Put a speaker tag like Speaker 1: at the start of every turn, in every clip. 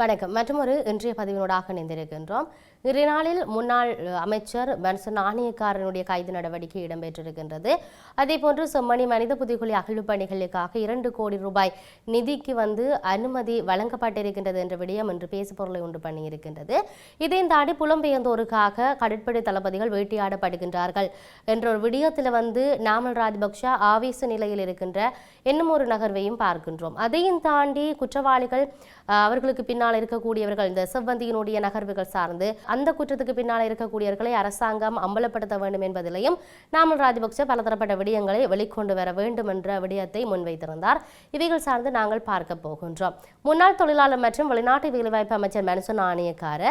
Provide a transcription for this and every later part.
Speaker 1: வணக்கம். மற்றொரு இன்றைய பதிவினூடாக இணைந்திருக்கின்றோம். இன்றைய நாளில் முன்னாள் அமைச்சர் மன்சன் ஆணையக்காரனுடைய கைது நடவடிக்கை இடம்பெற்றிருக்கின்றது. அதேபோன்று செம்மணி மனித புதைகுழி அகழ்வு பணிகளுக்காக இரண்டு கோடி ரூபாய் நிதிக்கு வந்து அனுமதி வழங்கப்பட்டிருக்கின்றது என்ற விடயம் இன்று பேசுபொருளை உண்டு பண்ணியிருக்கின்றது. இதையும் தாண்டி புலம்பெயர்ந்தோருக்காக கடற்படை தளபதிகள் வேட்டையாடப்படுகின்றார்கள் என்ற ஒரு விடயத்தில் வந்து நாமல் ராஜபக்ஷ ஆவேச நிலையில் இருக்கின்ற இன்னும் ஒரு நகர்வையும் பார்க்கின்றோம். அதையும் தாண்டி குற்றவாளிகள் அவர்களுக்கு பின்னால் பின்னால் இருக்கக்கூடியவர்கள் இந்த செவ்வந்தியினுடைய நகர்வுகள் சார்ந்து அந்த குற்றத்துக்கு பின்னால் இருக்கக்கூடியவர்களை அரசாங்கம் அம்பலப்படுத்த வேண்டும் என்பதிலையும் நாமல் ராஜபக்ச பலதரப்பட்ட விடயங்களை வெளிக்கொண்டு வர வேண்டும் என்ற விடயத்தை முன்வைத்திருந்தார். இவைகள் சார்ந்து நாங்கள் பார்க்க போகின்றோம். முன்னாள் தொழிலாளர் மற்றும் வெளிநாட்டு வேலைவாய்ப்பு அமைச்சர் மனுசன் ஆணையக்கார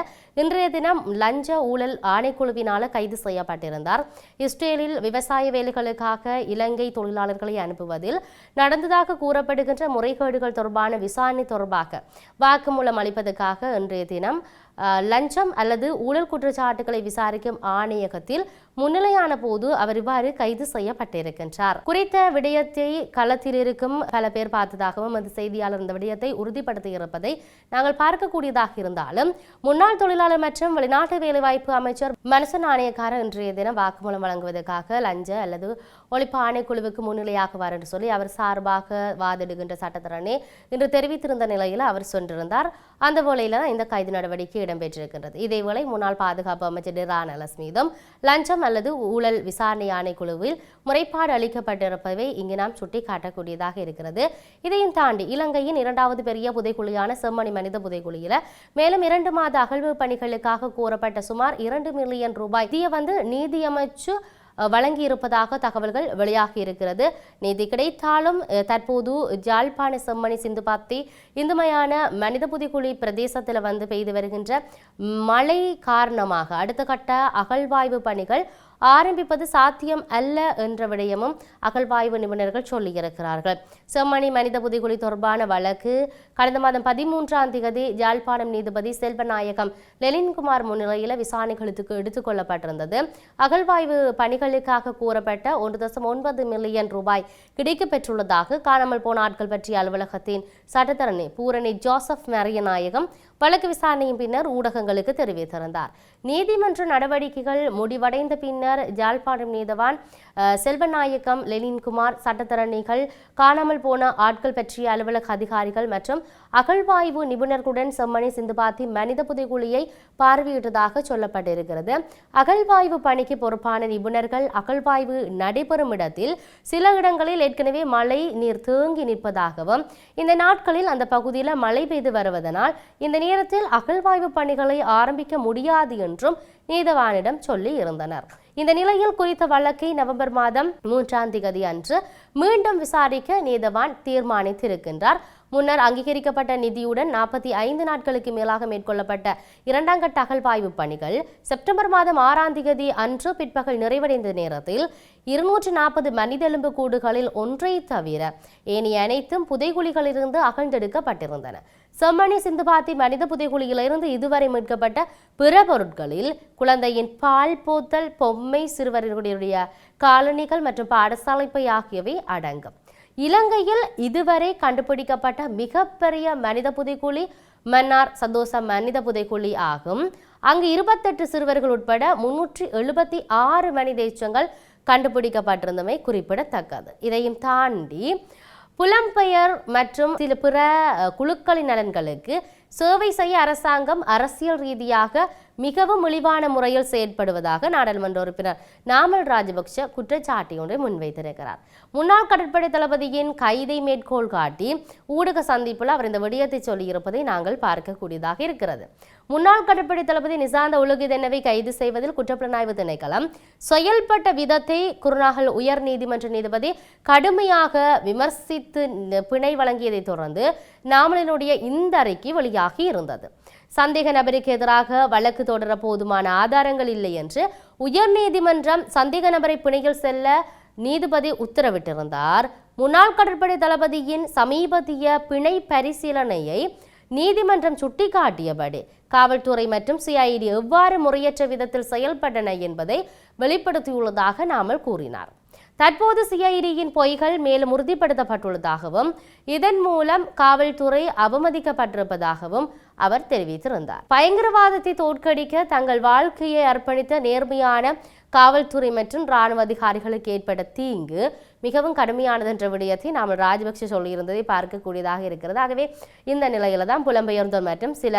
Speaker 1: இன்றைய தினம் லஞ்ச ஊழல் ஆணைக்குழுவினால கைது செய்யப்பட்டிருந்தார். இஸ்ரேலில் விவசாய வேலைகளுக்காக இலங்கை தொழிலாளர்களை அனுப்புவதில் நடந்ததாக கூறப்படுகின்ற முறைகேடுகள் தொடர்பான விசாரணை தொடர்பாக வாக்குமூலம் அளிப்பதற்காக இன்றைய தினம் லஞ்சம் அல்லது ஊழல் குற்றச்சாட்டுகளை விசாரிக்கும் ஆணையகத்தில் முன்னிலையான போது அவர் இவ்வாறு கைது செய்யப்பட்டிருக்கின்றார். குறித்த விடயத்தை களத்தில் இருக்கும் பல பேர் பார்த்ததாகவும் அந்த செய்தியாளர் இந்த விடயத்தை உறுதிப்படுத்தி இருப்பதை நாங்கள் பார்க்கக்கூடியதாக இருந்தாலும் முன்னாள் தொழிலாளர் மற்றும் வெளிநாட்டு வேலைவாய்ப்பு அமைச்சர் மனசு நாணயக்காரர் இன்றைய தினம் வாக்குமூலம் வழங்குவதற்காக லஞ்ச அல்லது ஒழிப்பு ஆணைக்குழுவுக்கு முன்னிலையாகுவார் என்று சொல்லி அவர் சார்பாக வாதிடுகின்ற சட்டத்தரணி இன்று தெரிவித்திருந்த நிலையில் அவர் சென்றிருந்தார். அந்த வேளையில் இந்த கைது நடவடிக்கை இடம்பெற்றிருக்கின்றது. இதேவேளை முன்னாள் பாதுகாப்பு அமைச்சர் டிரான் அலஸ் மீதும் லஞ்சம் அல்லது ஊழல் விசாரணை ஆணைக்குழுவில் முறைப்பாடு அளிக்கப்பட்டிருப்பதை இங்கு நாம் சுட்டிக்காட்டக்கூடியதாக இருக்கிறது. இதையும் தாண்டி இலங்கையின் இரண்டாவது பெரிய புதைக்குழியான செம்மணி மனித புதைக்குழியில மேலும் இரண்டு மாத அகழ்வு பணிகளுக்காக கூறப்பட்ட சுமார் இரண்டு மில்லியன் ரூபாய் நிதியை வந்து நீதியமைச்சு வழங்கியிருப்பதாக தகவல்கள் வெளியாகி இருக்கிறது. நீதி கிடைத்தாலும் அஹ், தற்போது ஜாழ்ப்பாண செம்மணி சிந்துபாத்தி இந்துமையான மனித புதிகுழி பிரதேசத்தில் வந்து பெய்து வருகின்ற மழை காரணமாக அடுத்த கட்ட அகழ்வாய்வு பணிகள் ஆரம்பிப்பது சாத்தியம் அல்ல என்ற விடயமும் அகழ்வாய்வு நிபுணர்கள் சொல்லியிருக்கிறார்கள். செம்மணி மனித புதைகுழி தொடர்பான வழக்கு கடந்த மாதம் பதிமூன்றாம் தேதி யாழ்ப்பாணம் நீதிபதி செல்வநாயகம் லெலின்குமார் முன்னிலையில் விசாரணைகளுக்கு எடுத்துக்கொள்ளப்பட்டிருந்தது அகழ்வாய்வு பணிகளுக்காக கூறப்பட்ட ஒன்று தசம் ஒன்பது மில்லியன் ரூபாய் கிடைக்கப்பெற்றுள்ளதாக காணாமல் போன ஆட்கள் பற்றிய அலுவலகத்தின் சட்டத்தரணி பூரணி ஜோசப் மரியநாயகம் வழக்கு விசாரணையின் பின்னர் ஊடகங்களுக்கு தெரிவித்திருந்தார் நீதிமன்ற நடவடிக்கைகள் முடிவடைந்த பின்னர் ஜாழ்ப்பாணம் நீதவான் செல்வநாயக்கம் லெனின்குமார் சட்டத்தரணிகள் காணாமல் போன ஆட்கள் பற்றிய அலுவலக அதிகாரிகள் மற்றும் அகழ்வாய்வு நிபுணர்களுடன் செம்மணி சிந்துபாத்தி மனித புதைகுழியை பார்வையிட்டதாக சொல்லப்பட்டிருக்கிறது. அகழ்வாய்வு பணிக்கு பொறுப்பான நிபுணர்கள் அகழ்வாய்வு நடைபெறும் இடத்தில் சில இடங்களில் ஏற்கனவே மழை நீர் தேங்கி நிற்பதாகவும் இந்த நாட்களில் அந்த பகுதியில் மழை பெய்து வருவதனால் இந்த நீர் நேரத்தில் அகழ்வாய்வு பணிகளை ஆரம்பிக்க முடியாது என்றும் நீதவானிடம் சொல்லி இருந்தனர். இந்த நிலையில் குறித்த வழக்கை நவம்பர் மாதம் மூன்றாம் திகதி அன்று மீண்டும் விசாரிக்க நீதவான் தீர்மானித்திருக்கின்றார். முன்னர் அங்கீகரிக்கப்பட்ட நிதியுடன் நாற்பத்தி ஐந்து நாட்களுக்கு மேலாக மேற்கொள்ளப்பட்ட இரண்டாம் கட்ட அகழ்வாய்வு பணிகள் செப்டம்பர் மாதம் ஆறாம் தேதி அன்று பிற்பகல் நிறைவடைந்த நேரத்தில் இருநூற்று நாற்பது மனிதெலும்பு கூடுகளில் ஒன்றை தவிர ஏனைய அனைத்தும் புதைகுழிகளிலிருந்து அகழ்ந்தெடுக்கப்பட்டிருந்தன. செம்மணி சிந்துபாத்தி மனித புதைகுழியிலிருந்து இதுவரை மீட்கப்பட்ட பிற பொருட்களில் குழந்தையின் பால் போத்தல் பொம்மை சிறுவர்களுடைய காலணிகள் மற்றும் பாடசாலை பை ஆகியவை அடங்கும். இலங்கையில் இதுவரை கண்டுபிடிக்கப்பட்ட மிகப்பெரிய மனித புதைக்குழி மன்னார் சந்தோஷ மனித புதைக்குழி ஆகும். அங்கு இருபத்தெட்டு சிறுவர்கள் உட்பட முன்னூற்றி எழுபத்தி ஆறு மனித எச்சங்கள் கண்டுபிடிக்கப்பட்டிருந்தமை குறிப்பிடத்தக்கது. இதையும் தாண்டி புலம்பெயர் மற்றும் சில பிற குழுக்களின் நலன்களுக்கு சேவை செய்ய அரசாங்கம் அரசியல் ரீதியாக மிகவும் இழிவான முறையில் செயற்படுவதாக நாடாளுமன்ற உறுப்பினர் நாமல் ராஜபக்ஷ குற்றச்சாட்டு ஒன்றை முன்வைத்திருக்கிறார். முன்னாள் கடற்படை தளபதியின் கைதை மேற்கோள் காட்டி ஊடக சந்திப்பில் அவர் இந்த விடயத்தை சொல்லியிருப்பதை நாங்கள் பார்க்கக்கூடியதாக இருக்கிறது. முன்னாள் கடற்படை தளபதி நிசாந்த உலகிதென்னவை கைது செய்வதில் குற்றப்புலனாய்வு திணைக்களம் செயல்பட்ட விதத்தை குருநாகல் உயர் நீதிமன்ற நீதிபதி கடுமையாக விமர்சித்து பிணை வழங்கியதைத் தொடர்ந்து நாமலினுடைய இந்த அறிக்கை வெளியாகி இருந்தது. சந்தேக நபருக்கு எதிராக வழக்கு தொடர போதுமான ஆதாரங்கள் இல்லை என்று உயர்நீதிமன்றம் சந்தேக நபரை பிணையில் செல்ல நீதிபதி உத்தரவிட்டிருந்தார். முன்னாள் கடற்படை தளபதியின் சமீபத்திய பிணை பரிசீலனையை நீதிமன்றம் சுட்டிக்காட்டியபடி காவல்துறை மற்றும் சிஐடி எவ்வாறு முறையற்ற விதத்தில் செயல்பட்டன என்பதை வெளிப்படுத்தியுள்ளதாக நாமல் கூறினார். தற்போது சிஐடியின் பொய்கள் மேலும் உறுதிப்படுத்தப்பட்டுள்ளதாகவும் இதன் மூலம் காவல்துறை அவமதிக்கப்பட்டிருப்பதாகவும் அவர் தெரிவித்திருந்தார். பயங்கரவாதத்தை தோற்கடிக்க தங்கள் வாழ்க்கையை அர்ப்பணித்த நேர்மையான காவல்துறை மற்றும் இராணுவ அதிகாரிகளுக்கு ஏற்பட்ட தீங்கு மிகவும் கடுமையானது என்ற விடயத்தை நாம் ராஜபக்ஷ சொல்லியிருந்ததை பார்க்கக்கூடியதாக இருக்கிறது. ஆகவே இந்த நிலையில தான் புலம்பெயர்ந்தோர் மற்றும் சில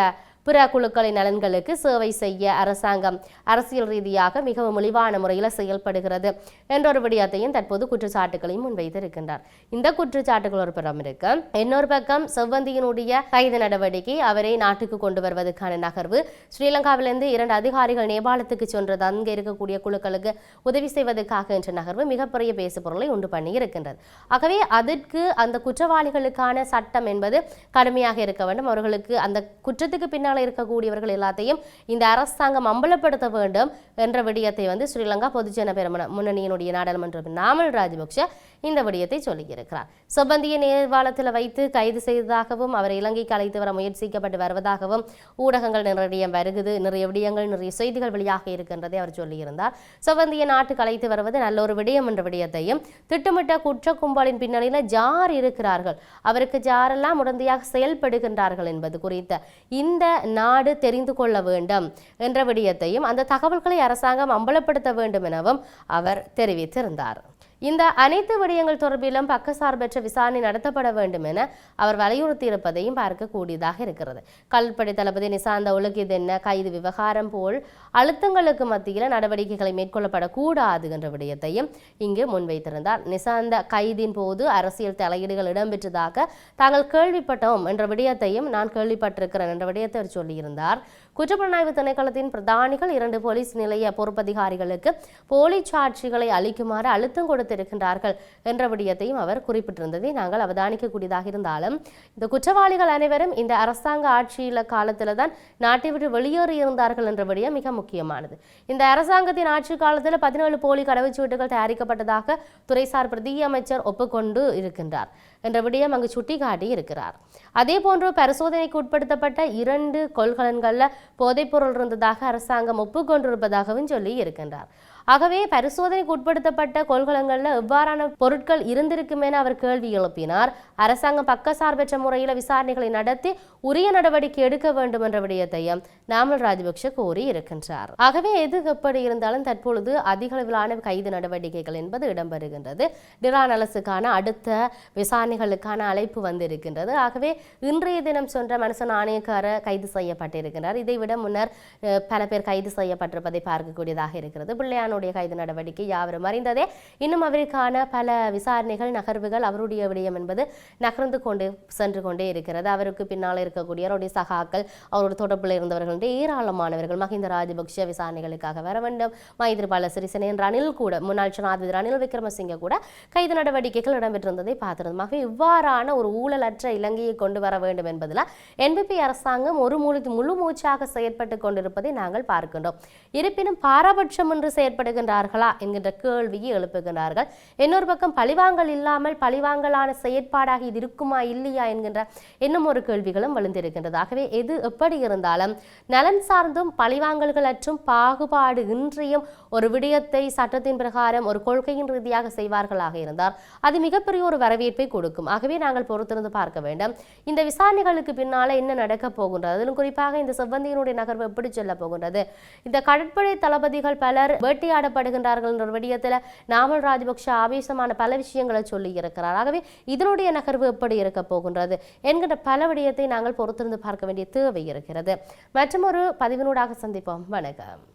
Speaker 1: பிற குழுக்களின் நலன்களுக்கு சேவை செய்ய அரசாங்கம் அரசியல் ரீதியாக மிகவும் மலிவான முறையில் செயல்படுகிறது என்றொரு விடயத்தையும் தற்போது குற்றச்சாட்டுகளையும் முன்வைத்திருக்கின்றார். இந்த குற்றச்சாட்டுகள் ஒரு புறம் இருக்கு. இன்னொரு பக்கம் செவ்வந்தியினுடைய கைது நடவடிக்கை அவரை நாட்டுக்கு கொண்டு வருவதற்கான நகர்வு. ஸ்ரீலங்காவிலிருந்து இரண்டு அதிகாரிகள் நேபாளத்துக்கு சென்றது. அங்கே இருக்கக்கூடிய குழுக்களுக்கு உதவி செய்வதற்காக என்ற நகர்வு மிகப்பெரிய பேசுபொருளை உண்டு பண்ணி இருக்கின்றது. ஆகவே அதற்கு அந்த குற்றவாளிகளுக்கான சட்டம் என்பது கடுமையாக இருக்க வேண்டும். அவர்களுக்கு அந்த குற்றத்துக்கு பின்னால் இருக்கக்கூடியவர்கள் எல்லாத்தையும் இந்த அரசாங்கம் அம்பலப்படுத்த வேண்டும் என்ற விடயத்தை வந்து ஸ்ரீலங்கா பொதுஜன பெருமன முன்னணியினுடைய நாடாளுமன்ற நாமல் ராஜபக்ஷ இந்த விடயத்தை சொல்லியிருக்கிறார். சொபந்தியை நேர்வாளத்தில் வைத்து கைது செய்ததாகவும் அவரை இலங்கைக்கு அழைத்து வர முயற்சிக்கப்பட்டு வருவதாகவும் ஊடகங்கள் நிறைய வருகுது நிறைய விடயங்கள் நிறைய செய்திகள் வெளியாக இருக்கின்றதை அவர் சொல்லியிருந்தார். சொபந்தியை நாட்டுக்கு அழைத்து வருவது நல்ல ஒரு விடயம் என்ற விடயத்தையும் திட்டமிட்ட குற்ற கும்பலின் பின்னணியில் ஜார் இருக்கிறார்கள். அவருக்கு ஜாரெல்லாம் உடந்தையாக செயல்படுகின்றார்கள் என்பது குறித்த இந்த நாடு தெரிந்து கொள்ள வேண்டும் என்ற விடயத்தையும் அந்த தகவல்களை அரசாங்கம் அம்பலப்படுத்த வேண்டும் எனவும் அவர் தெரிவித்திருந்தார். இந்த அனைத்து விடயங்கள் தொடர்பிலும் பக்கசார்பற்ற விசாரணை நடத்தப்பட வேண்டும் என அவர் வலியுறுத்தியிருப்பதையும் பார்க்கக்கூடியதாக இருக்கிறது. கல்படை தளபதி நிசாந்த ஒழுகிதென்ன கைது விவகாரம் போல் அழுத்தங்களுக்கு மத்தியில் நடவடிக்கைகளை மேற்கொள்ளப்படக்கூடாது என்ற விடயத்தையும் இங்கு முன்வைத்திருந்தார். நிசாந்த கைதின் போது அரசியல் தலையீடுகள் இடம்பெற்றதாக தாங்கள் கேள்விப்பட்டோம் என்ற விடயத்தையும் நான் கேள்விப்பட்டிருக்கிறேன் என்ற விடயத்தை அவர் சொல்லியிருந்தார். குற்றப்புலனாய்வு திணைக்களத்தின் பிரதானிகள் இரண்டு போலீஸ் நிலைய பொறுப்பதிகாரிகளுக்கு போலி சாட்சிகளை அளிக்குமாறு அழுத்தம் கொடுத்திருக்கின்றார்கள் என்ற விடயத்தையும் அவர் குறிப்பிட்டிருந்ததை நாங்கள் அவதானிக்கக்கூடியதாக இருந்தாலும் இந்த குற்றவாளிகள் அனைவரும் இந்த அரசாங்க ஆட்சியில காலத்தில் தான் நாட்டை விட்டு வெளியேறி இருந்தார்கள் என்ற விடயம் மிக முக்கியமானது. இந்த அரசாங்கத்தின் ஆட்சி காலத்தில் பதினேழு போலி கடவுச்சீட்டுகள் தயாரிக்கப்பட்டதாக துறைசார் பிரதி அமைச்சர் ஒப்புக்கொண்டு இருக்கின்றார் என்ற விடயம் அங்கு சுட்டிக்காட்டி இருக்கிறார் அதே போன்று பரிசோதனைக்கு உட்படுத்தப்பட்ட இரண்டு கொள்கலன்களில் போதைப்பொருள் இருந்ததாக அரசாங்கம் ஒப்புக்கொண்டிருப்பதாகவும் சொல்லி இருக்கின்றார். ஆகவே பரிசோதனைக்கு உட்படுத்தப்பட்ட கொள்கலங்களில் எவ்வாறான பொருட்கள் இருந்திருக்கும் என அவர் கேள்வி எழுப்பினார். அரசாங்கம் பக்கசார்பற்ற முறையில் விசாரணைகளை நடத்தி உரிய நடவடிக்கை எடுக்க வேண்டும் என்ற விடயத்தையும் நாமல் ராஜபக்ஷ கோரி இருக்கின்றார். ஆகவே எது எப்படி இருந்தாலும் தற்பொழுது அதிக அளவிலான கைது நடவடிக்கைகள் என்பது இடம்பெறுகின்றது. டிரான் அரசுக்கான அடுத்த விசாரணைகளுக்கான அழைப்பு வந்திருக்கின்றது. ஆகவே இன்றைய தினம் சென்ற மனுஷன் ஆணையக்கார கைது செய்யப்பட்டிருக்கிறார். இதைவிட முன்னர் பல பேர் கைது செய்யப்பட்டிருப்பதை பார்க்கக்கூடியதாக இருக்கிறது. பிள்ளையான பிள்ளையானுடைய கைது நடவடிக்கை யாவரும் அறிந்ததே. இன்னும் அவருக்கான பல விசாரணைகள் நகர்வுகள் அவருடைய விடயம் என்பது நகர்ந்து கொண்டு சென்று கொண்டே இருக்கிறது. அவருக்கு பின்னால் இருக்கக்கூடிய அவருடைய சகாக்கள் அவரோட தொடர்பில் இருந்தவர்கள் ஏராளமானவர்கள் மஹிந்த ராஜபக்ஷ விசாரணைகளுக்காக வர வேண்டும். மைதிரிபால சிறிசேனன் ரணில் கூட முன்னாள் ஜனாதிபதி ரணில் விக்ரமசிங்க கூட கைது நடவடிக்கைகள் இடம்பெற்றிருந்ததை பார்த்திருந்தமாக இவ்வாறான ஒரு ஊழலற்ற இலங்கையை கொண்டு வர வேண்டும் என்பதில் என்பிபி அரசாங்கம் ஒரு முழு முழு மூச்சாக செயற்பட்டு கொண்டிருப்பதை நாங்கள் பார்க்கின்றோம். இருப்பினும் பாரபட்சம் என்று செயற்படுகின்றார்களா என்கின்ற கேள்வியை எழுப்புகின்றார்கள். இன்னொரு பக்கம் பழிவாங்கல் இல்லாமல் பழிவாங்கலான செயற்பாடாக இது இருக்குமா இல்லையா என்கின்ற இன்னும் ஒரு கேள்விகளும் விழுந்திருக்கின்றது ஆகவே எது எப்படி இருந்தாலும் நலன் சார்ந்தும் பழிவாங்கல்கள் அற்றும் பாகுபாடு இன்றியும் ஒரு விடயத்தை சட்டத்தின் பிரகாரம் ஒரு கொள்கையின் ரீதியாக செய்வார்களாக இருந்தால் அது மிகப்பெரிய ஒரு வரவேற்பை கொடுக்கும். ஆகவே நாங்கள் பொறுத்திருந்து பார்க்க வேண்டும். இந்த விசாரணைகளுக்கு பின்னால என்ன நடக்க போகின்றது? அதிலும் குறிப்பாக இந்த செவ்வந்தியினுடைய நகர்வு எப்படி செல்ல போகின்றது? இந்த கடற்படை தளபதிகள் பலர் வேட்டையாடப்படுகின்றார்கள் என்ற ஒரு விடயத்தில் நாமல் ராஜபக்ஷ ஆவேசமான பல விஷயங்களை சொல்லி இருக்கிறார் ஆகவே இதனுடைய நகர்வு எப்படி இருக்க போகின்றது என்கின்ற பல விடயத்தை நாங்கள் பொறுத்திருந்து பார்க்க வேண்டிய தேவை இருக்கிறது. மற்றும் ஒரு பதிவினூடாக சந்திப்போம். வணக்கம்.